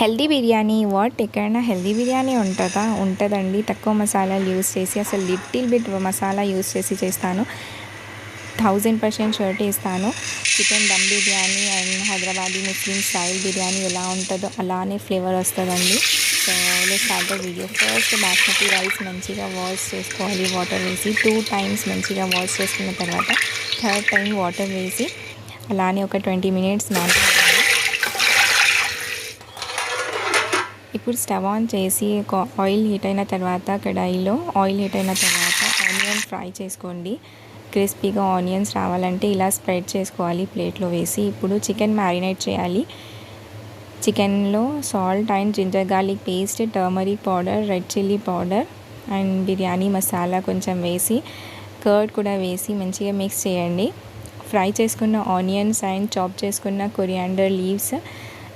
Healthy biryani what? ఎక్కడైనా healthy biryani ఉంటుందా? ఉంటుందండి. తక్కువ మసాలాలు యూస్ చేసి అసలు లిటిల్ బిట్ మసాలా యూస్ చేసి చేస్తాను. థౌజండ్ పర్సెంట్ షర్ట్ ఇస్తాను chicken dum biryani and Hyderabadi Muslim style biryani ఎలా ఉంటుందో అలానే ఫ్లేవర్ వస్తుందండి. So start video first basmati rice మంచిగా వాష్ చేసుకోవాలి. వాటర్ వేసి టూ టైమ్స్ మంచిగా వాష్ చేసుకున్న తర్వాత థర్డ్ టైం వాటర్ వేసి అలానే ఒక ట్వంటీ మినిట్స్ నాన్ ఇప్పుడు స్టవ్ ఆన్ చేసి ఒక ఆయిల్ హీట్ అయిన తర్వాత కడాయిలో ఆయిల్ హీట్ అయిన తర్వాత ఆనియన్ ఫ్రై చేసుకోండి. క్రిస్పీగా ఆనియన్స్ రావాలంటే ఇలా స్ప్రెడ్ చేసుకోవాలి ప్లేట్లో వేసి. ఇప్పుడు చికెన్ మ్యారినేట్ చేయాలి. చికెన్లో salt and ginger garlic paste turmeric powder red chilli powder and biryani masala కొంచెం వేసి కర్డ్ కూడా వేసి మంచిగా మిక్స్ చేయండి. ఫ్రై చేసుకున్న ఆనియన్స్ అండ్ చాప్ చేసుకున్న కొరియాండర్ లీవ్స్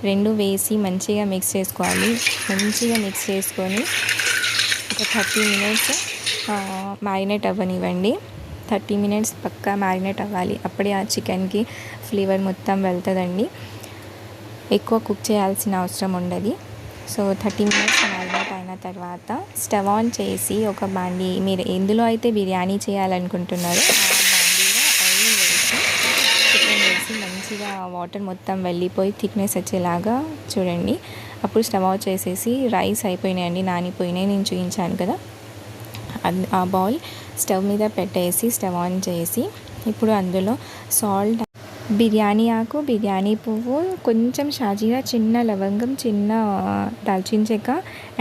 రెండు వేసి మంచిగా మిక్స్ చేసుకోవాలి. మంచిగా మిక్స్ చేసుకొని ఒక థర్టీ మినిట్స్ మ్యారినేట్ అవ్వనివ్వండి. థర్టీ మినిట్స్ పక్కా మ్యారినేట్ అవ్వాలి. అప్పుడే ఆ చికెన్కి ఫ్లేవర్ మొత్తం వెళ్తుందండి. ఎక్కువ కుక్ చేయాల్సిన అవసరం ఉండదు. సో థర్టీ మినిట్స్ మ్యారినేట్ అయిన తర్వాత స్టవ్ ఆన్ చేసి ఒక బాండీ మీరు ఎందులో అయితే బిర్యానీ చేయాలనుకుంటున్నారో వేసి మంచిగా వాటర్ మొత్తం వెళ్ళిపోయి థిక్నెస్ వచ్చేలాగా చూడండి. అప్పుడు స్టవ్ ఆఫ్ చేసేసి రైస్ అయిపోయినాయండి నానిపోయినాయి నేను చూపించాను కదా. ఆ బౌల్ స్టవ్ మీద పెట్టేసి స్టవ్ ఆన్ చేసి ఇప్పుడు అందులో సాల్ట్ బిర్యానీ ఆకు బిర్యానీ పువ్వు కొంచెం షాజీరా చిన్న లవంగం చిన్న దాల్చిన చెక్క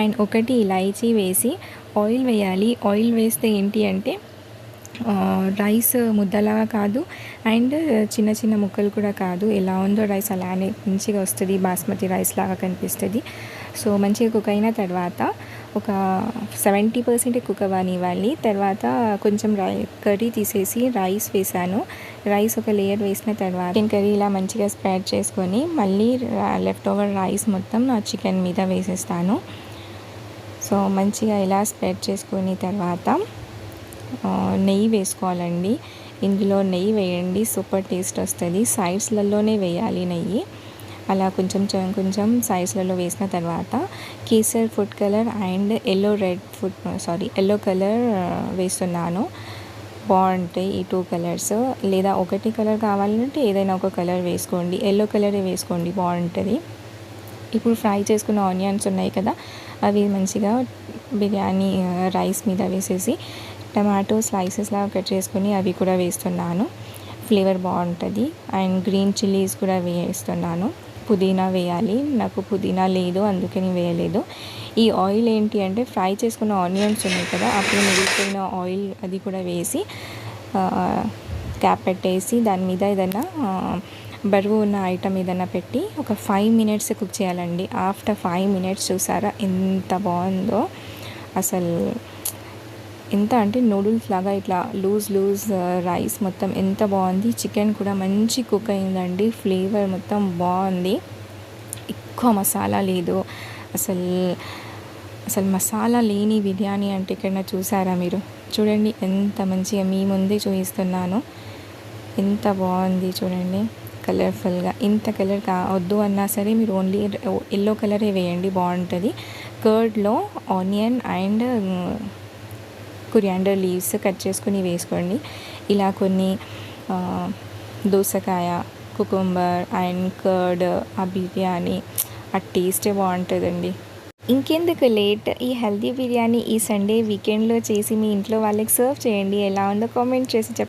అండ్ ఒకటి ఇలాచీ వేసి ఆయిల్ వేయాలి. ఆయిల్ వేస్తే ఏంటి అంటే రైస్ ముద్దలాగా కాదు. అండ్ చిన్న చిన్న ముక్కలు కూడా కాదు. ఎలా ఉందో రైస్ అలానే మంచిగా వస్తుంది. బాస్మతి రైస్ లాగా కనిపిస్తుంది. సో మంచిగా కుక్ అయిన తర్వాత ఒక సెవెంటీ పర్సెంట్ కుక్ అవ్వనివ్వాలి. తర్వాత కొంచెం రై కర్రీ తీసేసి రైస్ వేసాను. రైస్ ఒక లేయర్ వేసిన తర్వాత చికెన్ కర్రీ ఇలా మంచిగా స్ప్రెడ్ చేసుకొని మళ్ళీ లెఫ్ట్ ఓవర్ రైస్ మొత్తం నా చికెన్ మీద వేసేస్తాను. సో మంచిగా ఇలా స్ప్రెడ్ చేసుకుని తర్వాత నెయ్యి వేసుకోవాలండి. ఇందులో నెయ్యి వేయండి. సూపర్ టేస్ట్ వస్తుంది. సైడ్స్లలోనే వేయాలి నెయ్యి. అలా కొంచెం కొంచెం సైజ్లలో వేసిన తర్వాత kesar food colour and yellow red food sorry yellow colour వేస్తున్నాను. బాగుంటాయి ఈ టూ కలర్స్. లేదా ఒకటి కలర్ కావాలంటే ఏదైనా ఒక కలర్ వేసుకోండి. ఎల్లో కలరే వేసుకోండి. బాగుంటుంది. ఇప్పుడు ఫ్రై చేసుకున్న ఆనియన్స్ ఉన్నాయి కదా అవి మంచిగా బిర్యానీ రైస్ మీద వేసేసి టమాటో స్లైసెస్ లాగా కట్ చేసుకొని అవి కూడా వేస్తున్నాను. ఫ్లేవర్ బాగుంటుంది. అండ్ గ్రీన్ చిల్లీస్ కూడా వేస్తున్నాను. పుదీనా వేయాలి. నాకు పుదీనా లేదు అందుకని వేయలేదు. ఈ ఆయిల్ ఏంటి అంటే ఫ్రై చేసుకున్న ఆనియన్స్ ఉన్నాయి కదా అప్పుడు మిగిలిపోయిన ఆయిల్ అది కూడా వేసి క్యాప్ పెట్టేసి దాని మీద ఏదైనా బరువు ఉన్న ఐటమ్ ఏదైనా పెట్టి ఒక ఫైవ్ మినిట్స్ కుక్ చేయాలండి. ఆఫ్టర్ ఫైవ్ మినిట్స్ చూసారా ఎంత బాగుందో. అసలు ఎంత అంటే నూడిల్స్ లాగా ఇట్లా లూజ్ లూజ్ రైస్ మొత్తం ఎంత బాగుంది. చికెన్ కూడా మంచి కుక్ అయిందండి. ఫ్లేవర్ మొత్తం బాగుంది. ఎక్కువ మసాలా లేదు. అసలు అసలు మసాలా లేని బిర్యానీ అంటే ఎక్కడైనా చూసారా మీరు? చూడండి ఎంత మంచిగా మీ ముందే చూపిస్తున్నాను. ఎంత బాగుంది చూడండి కలర్ఫుల్గా ఇంత కలర్ కా వద్దు అన్నా సరే మీరు ఓన్లీ ఎల్లో కలరే వేయండి బాగుంటుంది. కర్డ్లో onion and coriander leaves cut చేసుకుని వేసుకోండి. ఇలా కొన్ని దోసకాయ కుకుంబర్ అండ్ కర్డ్ ఆ బిర్యానీ ఆ టేస్టే బాగుంటుందండి. ఇంకెందుకు లేట్? ఈ హెల్దీ బిర్యానీ ఈ సండే వీకెండ్లో చేసి మీ ఇంట్లో వాళ్ళకి సర్వ్ చేయండి. ఎలా ఉందో కామెంట్ చేసి చెప్పండి.